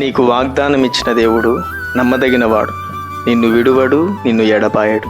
నీకు వాగ్దానం ఇచ్చిన దేవుడు నమ్మదగినవాడు. నిన్ను విడువడు నిన్ను ఎడపాయడు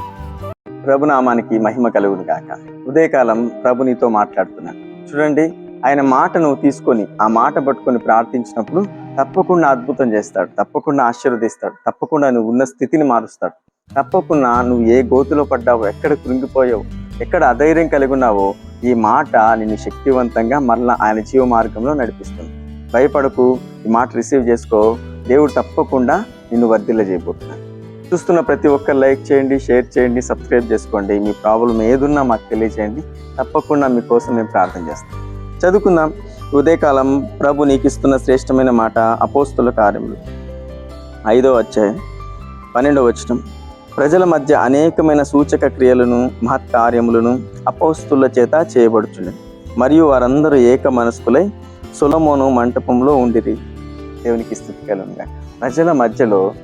ప్రభునామానికి మహిమ కలుగును గాక. ఉదయకాలం ప్రభు నీతో మాట్లాడుతున్నాను. చూడండి ఆయన మాటను తీసుకొని ఆ మాట పట్టుకొని ప్రార్థించినప్పుడు తప్పకుండా అద్భుతం చేస్తాడు తప్పకుండా ఆశీర్వదిస్తాడు తప్పకుండా నువ్వు ఉన్న స్థితిని మారుస్తాడు. తప్పకుండా నువ్వు ఏ గోతులో పడ్డావో ఎక్కడ కృంగిపోయావు ఎక్కడ అధైర్యం కలిగి ఉన్నావో ఈ మాట నిన్ను శక్తివంతంగా మరలా ఆయన జీవ మార్గంలో నడిపిస్తుంది. భయపడకు ఈ మాట రిసీవ్ చేసుకో. దేవుడు తప్పకుండా నిన్ను వర్ధిల్ల చేయబోతున్నాను చూస్తున్న ప్రతి ఒక్కరు లైక్ చేయండి షేర్ చేయండి సబ్స్క్రైబ్ చేసుకోండి. మీ ప్రాబ్లం ఏదున్నా మాకు తెలియజేయండి తప్పకుండా మీకోసం మేము ప్రార్థన చేస్తాం. చదువుకుందాం. ఉదయకాలం ప్రభు నీకు ఇస్తున్న శ్రేష్టమైన మాట అపోస్తుల కార్యములు. ఐదో అధ్యాయం పన్నెండవ వచనం. ప్రజల మధ్య అనేకమైన సూచక క్రియలను మహత్కార్యములను అపోస్తుల చేత చేయబడుచుండే మరియు వారందరూ ఏక మనస్కులై సులమోను మంటపంలో ఉండిరి. దేవునికి స్థితి కలుగుగా ప్రజల మధ్యలో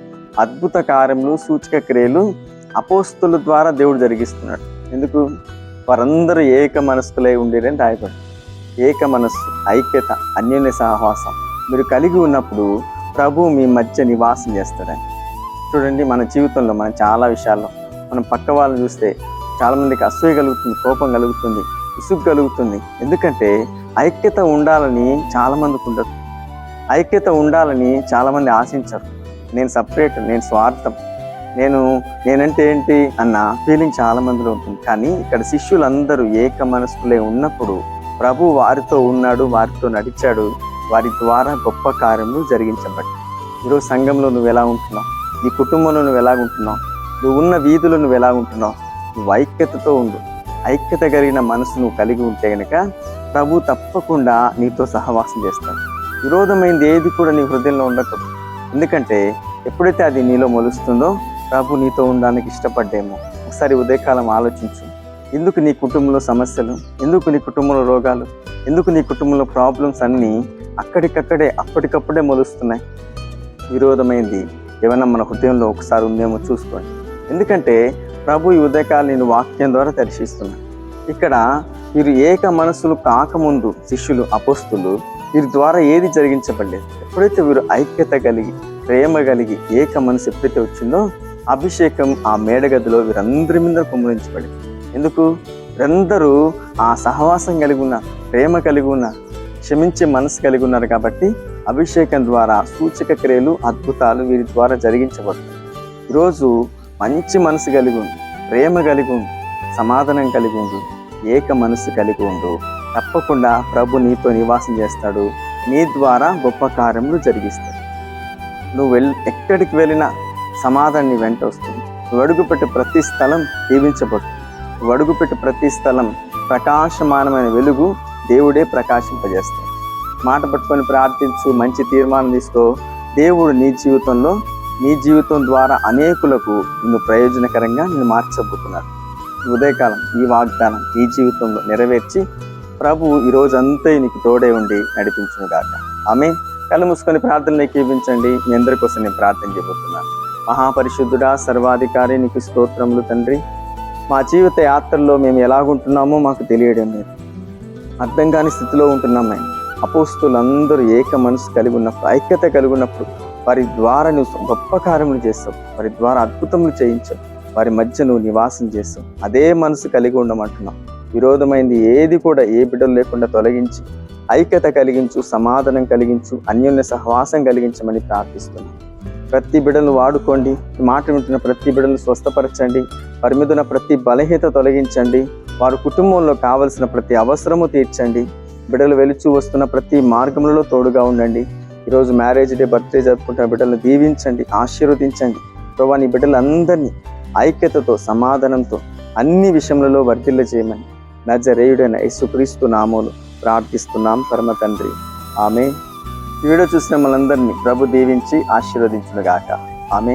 అద్భుత కార్యములు సూచక క్రియలు అపోస్తుల ద్వారా దేవుడు జరిగిస్తున్నాడు. ఎందుకు? వారందరూ ఏక మనస్కులై ఉండిరని రాయబడి ఏక మనస్సు ఐక్యత అన్యోన్య సహవాసం. మీరు కలిగి ఉన్నప్పుడు ప్రభు మీ మధ్య నివాసం చేస్తాడని. చూడండి మన జీవితంలో మనం చాలా విషయాల్లో మనం పక్క వాళ్ళని చూస్తే చాలామందికి అసూయ కలుగుతుంది కోపం కలుగుతుంది ఇసుగు కలుగుతుంది. ఎందుకంటే ఐక్యత ఉండాలని చాలామందికి ఉండదు. ఐక్యత ఉండాలని చాలామంది ఆశించరు. నేను సపరేట్ నేను స్వార్థం నేను నేనంటే ఏంటి అన్న ఫీలింగ్ చాలా మందిలో ఉంటుంది. కానీ ఇక్కడ శిష్యులందరూ ఏక మనస్కులే ఉన్నప్పుడు ప్రభు వారితో ఉన్నాడు వారితో నడిచాడు వారి ద్వారా గొప్ప కార్యములు జరిగించబడ్డాయి. ఈరోజు సంఘంలో నువ్వు ఎలా ఉంటున్నావు? నీ కుటుంబంలో నువ్వు ఎలా ఉంటున్నావు? నువ్వు ఉన్న వీధులు నువ్వు ఎలా ఉంటున్నావు? నువ్వు ఐక్యతతో ఉండు. ఐక్యత కలిగిన మనసు నువ్వు కలిగి ఉంటే కనుక ప్రభు తప్పకుండా నీతో సహవాసం చేస్తాడు. విరోధమైంది ఏది కూడా నీ హృదయంలో ఉండకూడదు. ఎందుకంటే ఎప్పుడైతే అది నీలో మొలుస్తుందో ప్రభు నీతో ఉండడానికి ఇష్టపడ్డేమో. ఒకసారి ఉదయకాలం ఆలోచించు. ఎందుకు నీ కుటుంబంలో సమస్యలు? ఎందుకు నీ కుటుంబంలో రోగాలు? ఎందుకు నీ కుటుంబంలో ప్రాబ్లమ్స్ అన్నీ అక్కడికక్కడే అప్పటికప్పుడే మొలుస్తున్నాయి? విరోధమైంది ఏమైనా మన హృదయంలో ఒకసారి ఉందేమో చూసుకోండి. ఎందుకంటే ప్రభు ఈ ఉదయకాలం నేను వాక్యం ద్వారా దర్శిస్తున్నాను. ఇక్కడ వీరు ఏక మనస్సులు కాకముందు శిష్యులు అపోస్తులు వీరి ద్వారా ఏది జరిగించబడలేదు? ఎప్పుడైతే వీరు ఐక్యత కలిగి ప్రేమ కలిగి ఏక మనసు ఎప్పుడైతే వచ్చిందో అభిషేకం ఆ మేడగదిలో వీరందరి మీద కుమరించబడింది ఎందుకు? వీరందరూ ఆ సహవాసం కలిగి ఉన్నారు ప్రేమ కలిగి ఉన్నారు క్షమించే మనసు కలిగి ఉన్నారు కాబట్టి అభిషేకం ద్వారా సూచక క్రియలు అద్భుతాలు వీరి ద్వారా జరిగించబడుతుంది ఈరోజు మంచి మనసు కలిగి ఉంది ప్రేమ కలిగి ఉంది సమాధానం కలిగి ఉంది ఏక మనసు కలిగి ఉండు. తప్పకుండా ప్రభు నీతో నివాసం చేస్తాడు. నీ ద్వారా గొప్ప కార్యములు జరిగిస్తాడు నువ్వు వెళ్ ఎక్కడికి వెళ్ళినా సమాధానం నీ వెంట వస్తుంది. నువ్వు ప్రతి స్థలం దీవించబడుతుంది. నువ్వు ప్రతి స్థలం ప్రకాశమానమైన వెలుగు దేవుడే ప్రకాశింపజేస్తాడు. మాట పట్టుకొని ప్రార్థించు మంచి తీర్మానం తీసుకో. దేవుడు నీ జీవితంలో నీ జీవితం ద్వారా అనేకులకు నిన్ను ప్రయోజనకరంగా నిన్ను మార్చబోతున్నాడు. ఉదయకాలం ఈ వాగ్దానం ఈ జీవితంలో నెరవేర్చి ప్రభు ఈరోజంతా నీకు తోడే ఉండి నడిపించునుగాక. ఆమె కళ్ళు మూసుకొని ప్రార్థనలు ఎక్కిపించండి. మీ అందరి కోసం నేను ప్రార్థన చేయబోతున్నాను. మహాపరిశుద్ధుడా సర్వాధికారి నీకు స్తోత్రములు తండ్రి. మా జీవిత యాత్రలో మేము ఎలాగుంటున్నామో మాకు తెలియడం లేదు. అర్థం కాని స్థితిలో ఉంటున్నాం మేము. అపోస్తులందరూ ఏక మనసు కలిగి ఉన్నప్పుడు ఐక్యత కలిగి ఉన్నప్పుడు వారి ద్వారా నువ్వు గొప్ప కార్యములు చేస్తావు. వారి ద్వారా అద్భుతములు చేయించావు. వారి మధ్య నువ్వు నివాసం చేస్తావు అదే మనసు కలిగి ఉండమంటున్నావు. విరోధమైంది ఏది కూడా ఏ బిడ్డలు లేకుండా తొలగించి ఐక్యత కలిగించు సమాధానం కలిగించు అన్యోన్య సహవాసం కలిగించమని ప్రార్థిస్తున్నాను ప్రతి బిడ్డలు వాడుకోండి. మాట వింటున్న ప్రతి బిడ్డలను స్వస్థపరచండి. వారి మీద ఉన్న ప్రతి బలహీనత తొలగించండి. వారి కుటుంబంలో కావలసిన ప్రతి అవసరము తీర్చండి. బిడ్డలు వెలుచు వస్తున్న ప్రతి మార్గములలో తోడుగా ఉండండి. ఈరోజు మ్యారేజ్ డే బర్త్డే జరుపుకుంటున్న బిడ్డలను దీవించండి ఆశీర్వదించండి. ప్రభా నీ బిడ్డలందరినీ ఐక్యతతో సమాధానంతో అన్ని విషయములలో వర్తిల్ల చేయమని నజరేయుడైన యేసుక్రీస్తు నామోలు ప్రార్థిస్తున్నాం పరమ తండ్రి. ఆమె వీడియో చూసిన మనందరినీ ప్రభు దీవించి ఆశీర్వదించునుగాక. ఆమె